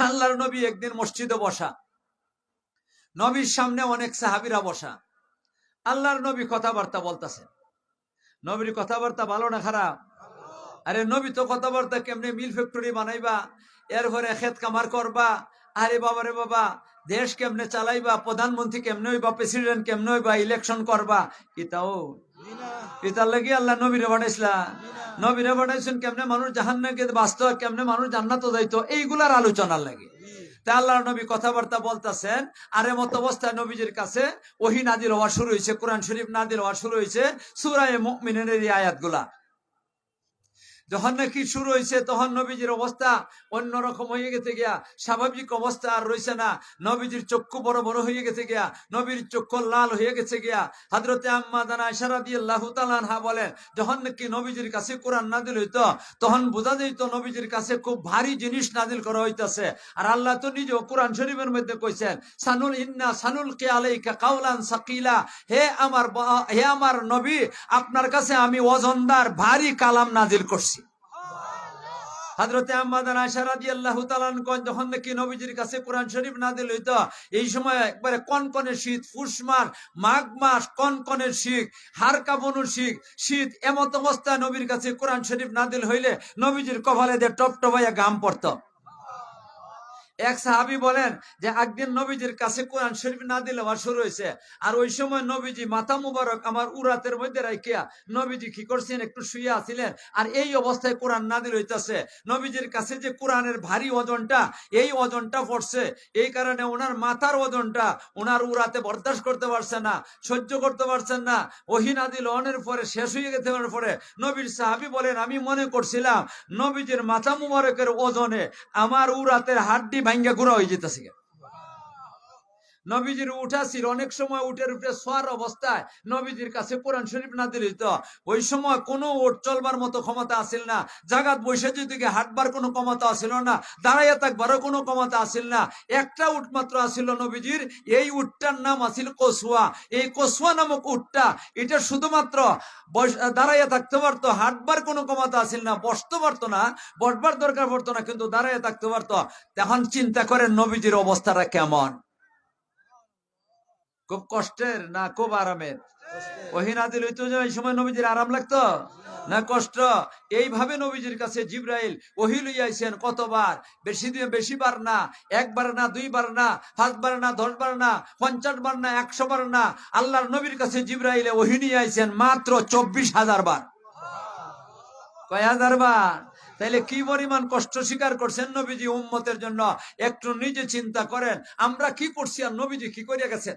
আল্লাহর নবী একদিন মসজিদে বসা। নবীর সামনে অনেক সাহাবিরা বসা। আল্লাহর নবী কথাবার্তা বলতেছেন নবীর কথাবার্তা ভালো না খারাপ? আরে নবী তো কথাবার্তা কেমনে মিল ফ্যাক্টরি বানাইবা এরপরে খেত কামার করবা, আরে বাবা রে বাবা, দেশ কেমনে চালাইবা, প্রধানমন্ত্রী কেমনে হইবা, প্রেসিডেন্ট কেমনে হইবা ইলেকশন করবা ইতাও ইতার লাগি আল্লাহ নবীরে বানাইছিলা। নবীরে বানাইছেন কেমনে মানুষ জাহান্নাকে বাঁচত, কেমনে মানুষ জান্নাত যাইতো, এইগুলার আলোচনার লাগে। তা আল্লাহ নবী কথাবার্তা বলতেছেন, আর মত অবস্থায় নবীজির কাছে ওহি নাদির হওয়া শুরু হয়েছে কোরআন শরীফ নাদির হওয়া শুরু হয়েছে সুরায় মুমিনের এই আয়াতগুলা। যখন নাকি শুরু হয়েছে, তখন নবীজির অবস্থা অন্যরকম হয়ে গেছে গিয়া। স্বাভাবিক অবস্থা আর রয়েছে না। নবীজির চক্ষু বড় বড় হয়ে গেছে গিয়া। নবীর চক্ষু লাল হয়ে গেছে গিয়া। হাজরতে আম্মা দানা ইশারা দিয়ে আল্লাহ বলেন, যখন নাকি নবীজির কাছে কোরআন নাদিল হইতো, তখন বোঝা যেত নবীজির কাছে খুব ভারী জিনিস নাদিল করা হইতেছে। আর আল্লাহ তো নিজেও কোরআন শরীফের মধ্যে কইছেন, সানুল ইন্না সানুল কে আলাইকা কাউলান সাকিলা। হে আমার হে আমার নবী, আপনার কাছে আমি ওজনদার, ভারী কালাম নাজিল করছি। হাজরতে রাজি আল্লাহ যখন নাকি নবীজির কাছে কোরআন শরীফ না দিল হইতো, এই সময় একবারে কনকনে শীত, ফুস মাস মাঘ মাস, কনকনে শিখ হার কাবনু শিখ শীত, এমত অবস্থায় নবীর কাছে কোরআন শরীফ না দিল হইলে নবীজির কপালে দিয়ে টপ গাম পড়তো। এক সাহাবি বলেন যে, একদিন নবীজির কাছে কোরআন শরীফ না দিলে আমার শুরু হয়েছে। আর ওই সময় নবীজি মাথা মুবারক আমার উরাতের মধ্যে রাখিয়া নবীজি কি করছেন? একটু শুয়ে আছিলেন। আর এই অবস্থায় কোরআন না দিল হইতাছে। নবীজির কাছে যে কোরআনের ভারী ওজনটা, এই ওজনটা পড়ছে। এই কারণে ওনার মাথার ওজনটা ওনার উড়াতে বরদাস্ত করতে পারছে না, সহ্য করতে পারছেন না। ওহি নাদিল অনের পরে শেষ হয়ে গেছে ওনার পরে নবীর সাহাবি বলেন, আমি মনে করছিলাম নবীজির মাথা মুবারকের ওজনে আমার উরাতের হাড্ডি ভাঙ্গা গুঁড়া হয়ে যেতেছে নবীজির উঠা ছিল অনেক সময় উঠের উপরে সোয়ার অবস্থায় নবীজির কাছে কোরআন শরীফ না দিল ওই সময় কোনো উঠ চলবার মতো ক্ষমতা আসিল না। জাগাত বৈশা যদি হাঁটবার কোনো ক্ষমতা আসিল না, দাঁড়াইয়া থাকবারও কোনো ক্ষমতা আসিল না। একটা উট মাত্র আসিল নবীজির, এই উটটার নাম আসিল কসুয়া। এই কসুয়া নামক উটটা, এটা শুধুমাত্র দাঁড়াইয়া থাকতে পারতো, হাঁটবার কোনো ক্ষমতা আসিল না। বসতে পারতো না, বসবার দরকার পড়তো না, কিন্তু দাঁড়াইয়া থাকতে পারতো। তখন চিন্তা করেন নবীজির অবস্থাটা কেমন? খুব কষ্টের, না খুব আরামের? সময় নবীজির আরাম লাগতো? না কষ্ট? এইভাবে নবীজির কাছে জিব্রাইল ওহি লইয়াইছেন কতবার? বেশি দিয়ে না, একবার না, দুইবার না, পাঁচবার না দশ বার না পঞ্চাশ বার না একশো বার না। আল্লাহর নবীর কাছে জিব্রাইলে ওহি নিয়ে আইছেন মাত্র চব্বিশ হাজার বার। কয় হাজার বার? তাইলে কি পরিমাণ কষ্ট স্বীকার করছেন নবীজি উম্মতের জন্য? একটু নিজে চিন্তা করেন, আমরা কি করছি আর নবীজি কি করিয়া গেছেন?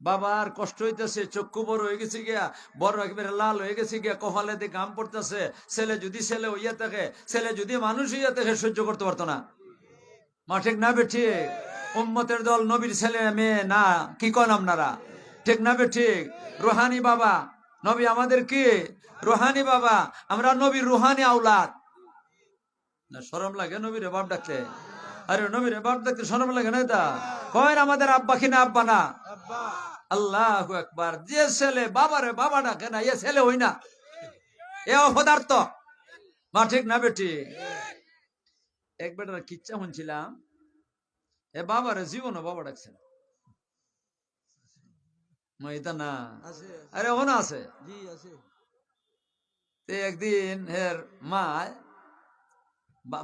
বাবার কষ্ট হইতেছে চক্ষু বড় হয়ে গেছে গিয়া, বড় একেবারে লাল হয়ে গেছে গিয়া কপালে দিয়ে গাম পড়তেছে, ছেলে যদি ছেলে হইয়া থাকে, ছেলে যদি মানুষ হইয়া থাকে, সহ্য করতে পারতো না। মা, ঠিক না বেঠি উম্মতের দল নবীর ছেলে, মেয়ে, না, কি কন আপনারা? ঠিক না ঠিক? রুহানি বাবা, নবী আমাদের কি? রুহানি বাবা, আমরা নবীর রুহানি আউলাদ না সরম লাগে নবীর বাপ ডাকতে। আরে, নবীর বাপ ডাকতে সরম লাগে না এটা? কয় আমাদের আব্বা কিনা আব্বা না? আল্লাহ একবার যে ছেলে বাবারে বাবা ডাকে না এ ছেলে হই না। এ অপদার্থ। মা ঠিক না বেটি? এক বেটার কিচ্ছা শুনছিলাম এ বাবারে জীবনও বাবা ডাকছে না। মা, না আরে ওনা আছে? তে একদিন হের মা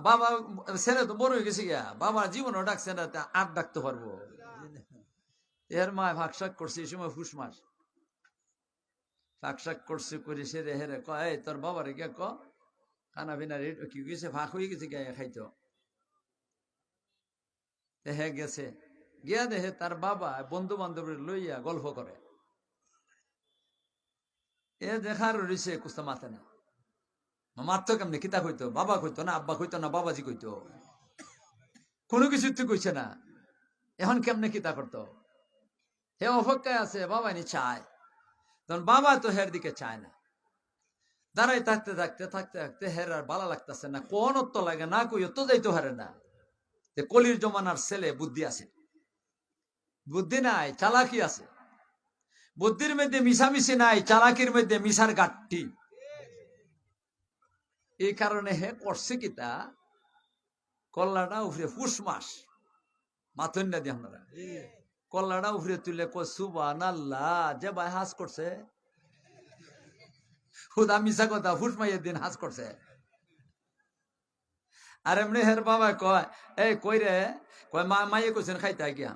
বাবা ছেলে তো বড় হয়ে গেছে গিয়া বাবা জীবনও ডাকছে না আর ডাকতে পারব? এর মা ভাগশাক করছে, এই সময় ফুস মাস ভাগশাক করছে করে সে রে হেরে ক, এই তোর বাবারে গিয়া ক, খানা পিনা রেড কি গেছে ভাগ হয়ে গেছে গিয়া খাইতো। তে হে গেছে। গিয়া দেখে তার বাবা বন্ধু বান্ধবের লইয়া গল্প করে। এ দেখার রয়েছে কুস্তা মাথা না। মারতো কেমনি? কিতা কইতো? বাবা কইতো না, আব্বা কইতো না, বাবাজি কইতো? কোনো কিছু তুই কইছে না। এখন কেমনে কিতা করতো? হে অপেক্ষায় আছে? বাবা নি চায়। তখন বাবা তো হের দিকে চায় না। দাঁড়াই থাকতে থাকতে থাকতে থাকতে হের আর বালা লাগতেছে না, কোন তো লাগে না কই তো যাইতে হারে না। যে কলির জমানার ছেলে বুদ্ধি আছে। বুদ্ধি নাই, চালাকি আছে। বুদ্ধির মধ্যে মিশামিশি নাই, চালাকির মধ্যে মিশার গাঠটি এই কারণে হে করছে কিতা কল্লাটা উফরে ফুস মাস। মাথন না দিয়ে আপনারা। কল্লাটা উফরে তুলে কয় সুবান আল্লাহ যে ভাই হাস করছে। হুদা মিশা কথা, ফুস মাইয়ের দিন হাস করছে। আর এমনি হের বাবা কয়, এই, কই রে? কয়, মা, মাইয়ে কইছেন খাইতে গিয়া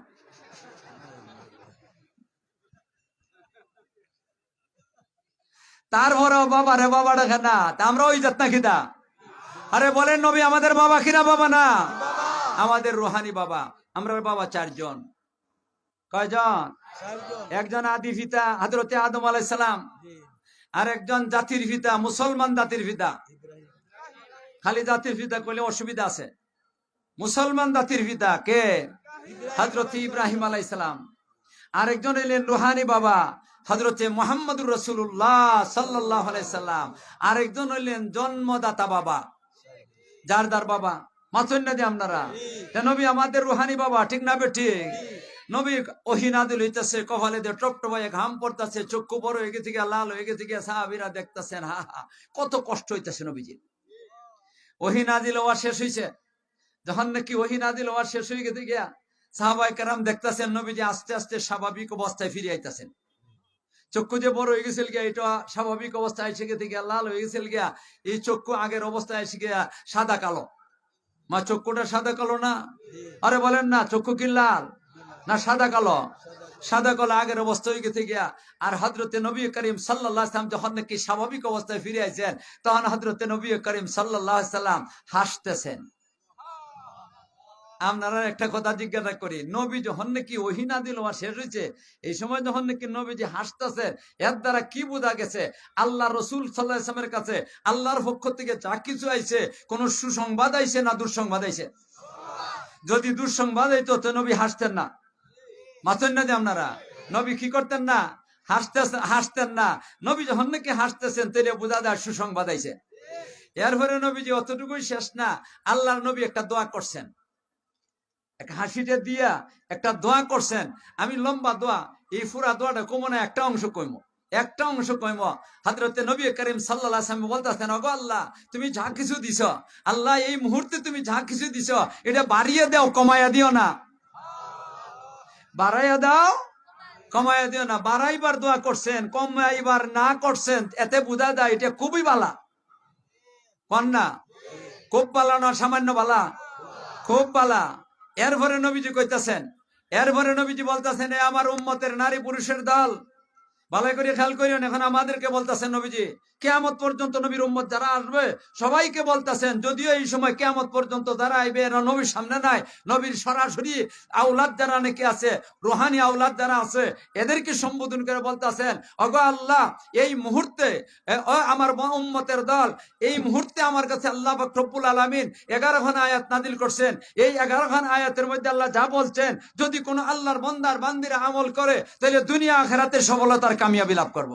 তারপরেও বাবা রে বাবা দেখে না, তা আমরা ওই যাত না খিদা আরে বলেন নবী, আমাদের বাবা কিনা বাবা না? আমাদের রোহানি বাবা, আমরা বাবা চারজন। কয়জন? একজন আদি পিতা হাজরতে আদম আলাইসালাম আর একজন জাতির পিতা মুসলমান জাতির পিতা। খালি জাতির পিতা কইলে অসুবিধা আছে। মুসলমান জাতির পিতা কে? হজরত ইব্রাহিম আলাইসালাম আরেকজন এলেন রুহানি বাবা হজরতে মোহাম্মদুর রসুল্লাহ সাল্লাহ সাল্লাম। আরেকজন হইলেন জন্মদাতা বাবা। যার দার বাবা? মাথুন না দিয়ে আপনারা নবী আমাদের রুহানি বাবা ঠিক না বে ঠিক? নবী ওহিনাদিল হইতেছে, কপালে দিয়ে টপ টপাইয়ে ঘাম পড়তেছে, চক্ষু বড় হয়ে গেছে লাল হয়ে গেছে গিয়া, সাহাবিরা দেখতেছেন, হা হা, কত কষ্ট হইতেছে নবীজি ওহিনাদিল ওয়া শেষ হইছে। যখন নাকি ওহিনাদিল ওয়া শেষ হয়ে গেছে গিয়া সাহাবাই কারাম দেখতেছেন নবীজি আস্তে আস্তে স্বাভাবিক অবস্থায় ফিরে আইতাছেন। চক্ষু যে বড় হয়ে গেছিল গিয়া, এটা স্বাভাবিক অবস্থায় এসে গেছে গিয়া, লাল হয়ে গেছিল গিয়া, এই চক্ষু আগের অবস্থায় এসে গিয়া সাদা কালো। মা, চক্ষুটা সাদা কালো না? আরে বলেন না, চক্ষু কি লাল? না সাদা কালো? সাদা কালো আগের অবস্থা হয়ে গেছে গিয়া। আর হজরতে নবী করিম সাল্লাম যখন নাকি স্বাভাবিক অবস্থায় ফিরে আইছেন তখন হজরতে নবী করিম সাল্লাম হাসতেছেন। আপনারা একটা কথা জিজ্ঞাসা করি, নবী যখন নাকি ওহিনা দিল শেষ হয়েছে, এই সময় যখন নাকি নবীজি হাসতেছে এর দ্বারা কি বোঝা গেছে? আল্লাহ রসুল সাল্লাহ ইসলামের কাছে আল্লাহর পক্ষ থেকে যা কিছু আইছে, কোন সুসংবাদ আইছে না দুঃসংবাদ আইছে? যদি দুঃসংবাদ হইতো তো নবী হাসতেন না। মাথেন না আপনারা? নবী কি করতেন না? হাসতে হাসতেন না। নবী যখন নাকি হাসতেছেন তেরে বোঝা যায় সুসংবাদ আইছে। এরপরে নবীজি, অতটুকুই শেষ না। আল্লাহর নবী একটা দোয়া করছেন। এক হাসিটা দিয়া একটা দোয়া করছেন। আমি লম্বা দোয়া, এই ফুরা দোয়াটা কমো না, একটা অংশ কইম। একটা অংশ কইম। হাজরতে নবী করিম সাল্লাহ বলতেছেন অগো আল্লাহ, তুমি যা কিছু দিছ, আল্লাহ এই মুহূর্তে তুমি যা কিছু দিছ, এটা বাড়িয়ে দাও, কমাইয়া দিও না। বাড়াইয়া দাও। কমাইয়া দিও না, বাড়াইবার দোয়া করছেন, কমাইবার না করছেন, এতে বোঝা যায় এটা খুবই বালা। কন্যা খুব বালা না, সামান্য বালা। খুব বালা। এরপরে নবীজি কইতাছেন, এরপরে নবীজি বলতেছেন আমার উম্মতের নারী পুরুষের দল ভালো করে খেয়াল করিও এখন আমাদেরকে বলতেছেন নবীজি, কেয়ামত পর্যন্ত নবীর উম্মত যারা আসবে, সবাইকে বলতেছেন, যদিও এই সময় কেয়ামত পর্যন্ত যারা আইবে, এরা নবীর সামনে নাই, নবীর সরাসরি আউলাদ যারা নাকি আছে, রোহানি আউলাদ যারা আছে, এদেরকে সম্বোধন করে বলতেছেন, অগ আল্লাহ, এই মুহূর্তে আমার উম্মতের দল, এই মুহূর্তে আমার কাছে আল্লাহ রব্বুল আলমিন এগারো খান আয়াত নাদিল করছেন, এই এগারো খান আয়াতের মধ্যে আল্লাহ যা বলছেন, যদি কোনো আল্লাহর বন্দার বান্দিরা আমল করে, তাহলে দুনিয়া আখেরাতে সফলতার কামিয়াবি লাভ করব।